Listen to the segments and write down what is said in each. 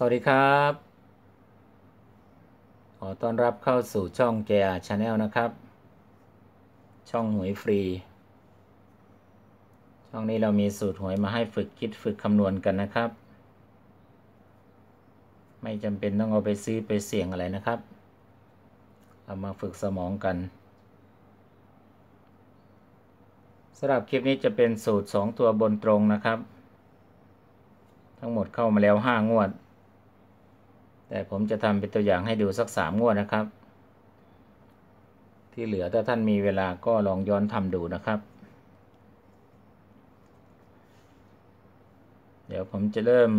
สวัสดีครับ ขอต้อนรับเข้าสู่ช่อง JR Channel นะครับ ช่องหวยฟรี ช่องนี้เรามีสูตรหวยมาให้ฝึกคิดฝึกคำนวณกันนะครับ ไม่จำเป็นต้องเอาไปซื้อไปเสี่ยงอะไรนะครับ เอามาฝึกสมองกันสำหรับคลิปนี้จะเป็นสูตร 2 ตัวบนตรงนะครับ ทั้งหมดเข้ามาแล้ว 5 งวด แต่ผมจะทำเป็นตัวอย่างให้ดูสัก3งวดนะครับ ที่เหลือถ้าท่านมีเวลาก็ลองย้อนทำดูนะครับ เดี๋ยวผมจะเริ่ม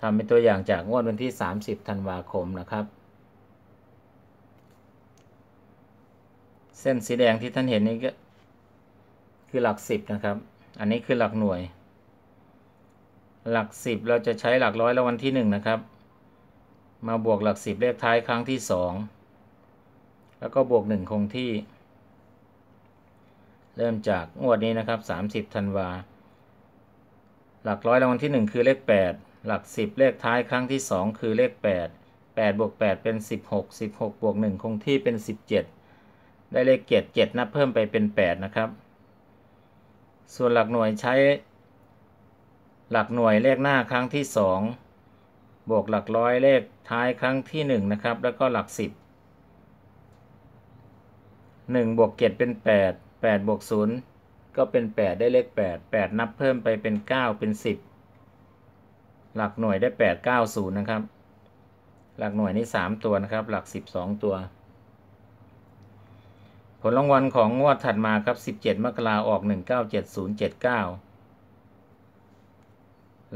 ทำเป็นตัวอย่างจากงวดวันที่ 30ธันวาคมนะครับ เส้นสีแดงที่ท่านเห็นนี้ก็คือหลักสิบนะครับ อันนี้คือหลักหน่วย หลักสิบเราจะใช้หลักร้อยล้ววันที่หนึ่งนะครับ มาบวกหลักสิบเลขท้ายครั้งที่สองแล้วก็บวกหนึ่งคงที่ เริ่มจากงวดนี้นะครับสามสิบธันวา หลักร้อยรางวัลที่หนึ่งคือเลขแปดหลักสิบเลขท้ายครั้งที่สองคือเลขแปดแปดบวกแปดเป็นสิบหกสิบหกบวกหนึ่งคงที่เป็นสิบเจ็ดได้เลขเจ็ดเจ็ดนับเพิ่มไปเป็นแปดนะครับ ส่วนหลักหน่วยใช้ หลักหน่วยเลขหน้าครั้งที่ 2 บวกหลักร้อยเลขท้ายครั้งที่ 1 นะครับ แล้วก็หลัก 10 1บวก7เป็น 8 8บวก0ก็เป็น 8 ได้เลข 8 8 นับเพิ่มไปเป็น 9 เป็น 10 หลักหน่วยได้ 8 9 0 นะครับ หลักหน่วยนี่ 3 ตัวนะครับ หลัก 12 ตัว ผลรางวัลของงวดถัดมาครับ 17 มกราออก 197079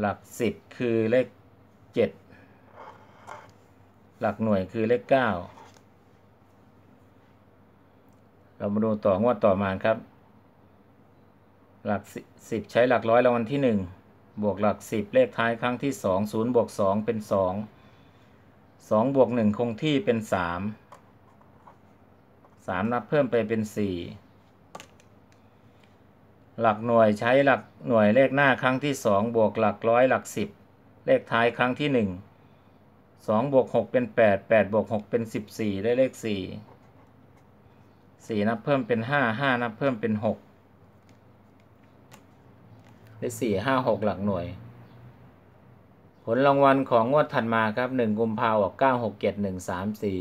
หลัก10คือเลข7หลักหน่วยคือเลข9เรามาดูต่องวดต่อมาครับ หลัก10ใช้หลักร้อยรางวัลที่1บวกหลัก10เลขท้ายครั้งที่2 0บวก2เป็น2 2บวก1คงที่เป็น3สามนับเพิ่มไปเป็นสี่ หลักหน่วยใช้หลักหน่วยเลขหน้าครั้งที่สองบวกหลักร้อยหลักสิบเลขท้ายครั้งที่หนึ่งสองบวกหกเป็นแปดแปดบวกหกเป็นสิบสี่ได้เลขสี่สี่นับเพิ่มเป็นห้าห้านับเพิ่มเป็นหกได้สี่ห้าหกหลักหน่วย ผลรางวัลของงวดถัดมาครับหนึ่งกุมภาพันธ์เก้าหกเจ็ดหนึ่งสามสี่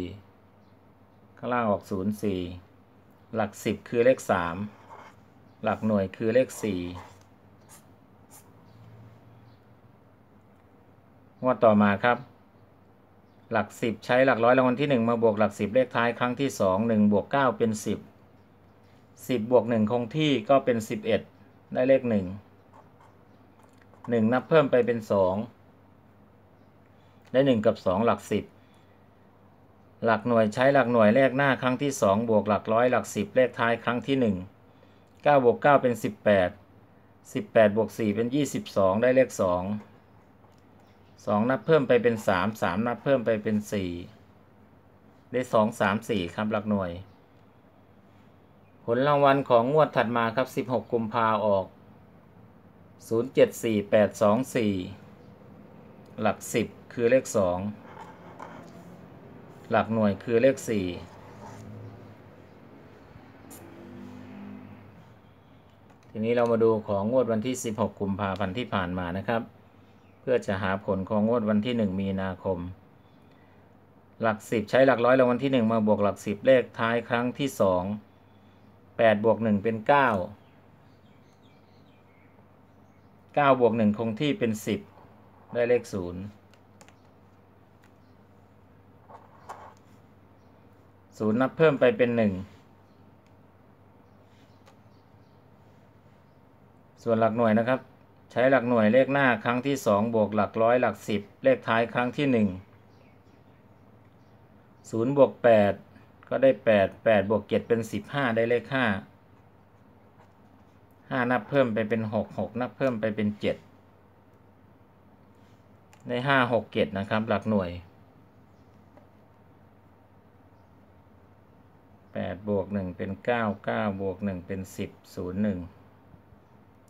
ข้างล่างออกศูนย์สี่หลักสิบคือเลขสาม หลักหน่วยคือเลขสี่งวดต่อมาครับ หลักสิบใช้หลักร้อยรางวัลที่หนึ่งมาบวกหลักสิบเลขท้ายครั้งที่สองหนึ่งบวกเก้าเป็นสิบสิบบวกหนึ่งคงที่ก็เป็นสิบเอ็ดได้เลขหนึ่งหนึ่งนับเพิ่มไปเป็นสองได้หนึ่งกับสองหลักสิบหลักหน่วยใช้หลักหน่วยเลขหน้าครั้งที่ 2 บวกหลักร้อยหลัก 10 เลขท้ายครั้งที่1 9บวก9เป็น 18 18บวก4เป็น 22 ได้เลข 2 2 นับเพิ่มไปเป็น 3 3 นับเพิ่มไปเป็น 4 ได้ 2 3 4 ครับหลักหน่วย ผลรางวัลของงวดถัดมาครับ 16 กุมภาออก 074824 หลัก 10 คือเลข 2 หลักหน่วยคือเลขสี่ ทีนี้เรามาดูของงวดวันที่ 16 กุมภาพันธ์ที่ผ่านมานะครับ เพื่อจะหาผลของงวดวันที่ 1 มีนาคม หลัก 10 ใช้หลักร้อยรางวัลที่ 1 มาบวกหลัก 10 เลขท้ายครั้งที่ 2 8บวก1เป็น 9 9บวก1คงที่เป็น 10 ได้เลข 0 0 นับเพิ่มไปเป็น 1 ส่วนหลักหน่วยนะครับ ใช้หลักหน่วยเลขหน้าครั้งที่สองบวกหลักร้อยหลักสิบเลขท้ายครั้งที่หนึ่งศูนย์บวกแปดก็ได้แปดแปดบวกเจ็ดเป็นสิบห้าได้เลขห้าห้านับเพิ่มไปเป็นหกหกนับเพิ่มไปเป็นเจ็ดได้ห้าหกเจ็ดนะครับ หลักหน่วยแปดบวกหนึ่งเป็นเก้าเก้าบวกหนึ่งเป็นสิบศูนย์หนึ่ง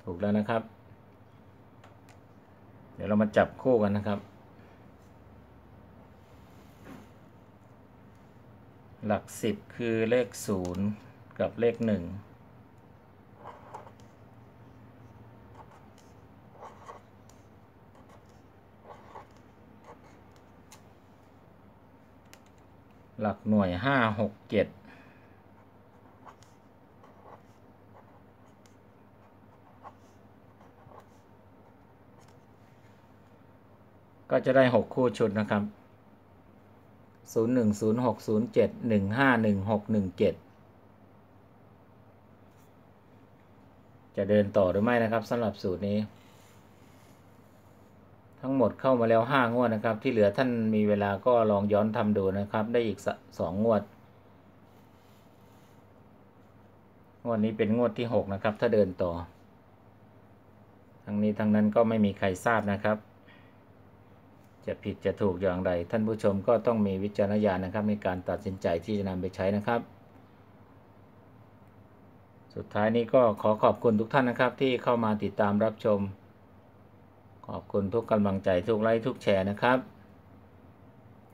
ถูกแล้วนะครับ เดี๋ยวเรามาจับคู่กันนะครับ หลักสิบคือเลขศูนย์กับเลขหนึ่งหลักหน่วยห้าหกเจ็ด ก็จะได้หกคู่ชุดนะครับศูนย์หนึ่งศูนย์หกศูนย์เจ็ดหนึ่งห้าหนึ่งหกหนึ่งเจ็ดจะเดินต่อหรือไม่นะครับสำหรับสูตรนี้ ทั้งหมดเข้ามาแล้วห้างวดนะครับ ที่เหลือท่านมีเวลาก็ลองย้อนทำดูนะครับ ได้อีกสสองงวด งวดนี้เป็นงวดที่หกนะครับ ถ้าเดินต่อ ทั้งนี้ทั้งนั้นก็ไม่มีใครทราบนะครับ จะผิดจะถูกอย่างไร ท่านผู้ชมก็ต้องมีวิจารณญาณนะครับในการตัดสินใจที่จะนำไปใช้นะครับ สุดท้ายนี้ก็ขอขอบคุณทุกท่านนะครับ ที่เข้ามาติดตามรับชม ขอบคุณทุกกำลังใจทุกไลค์ทุกแชร์นะครับ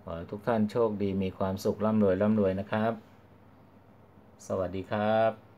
ขอให้ทุกท่านโชคดีมีความสุขร่ำรวยร่ำรวยนะครับ สวัสดีครับ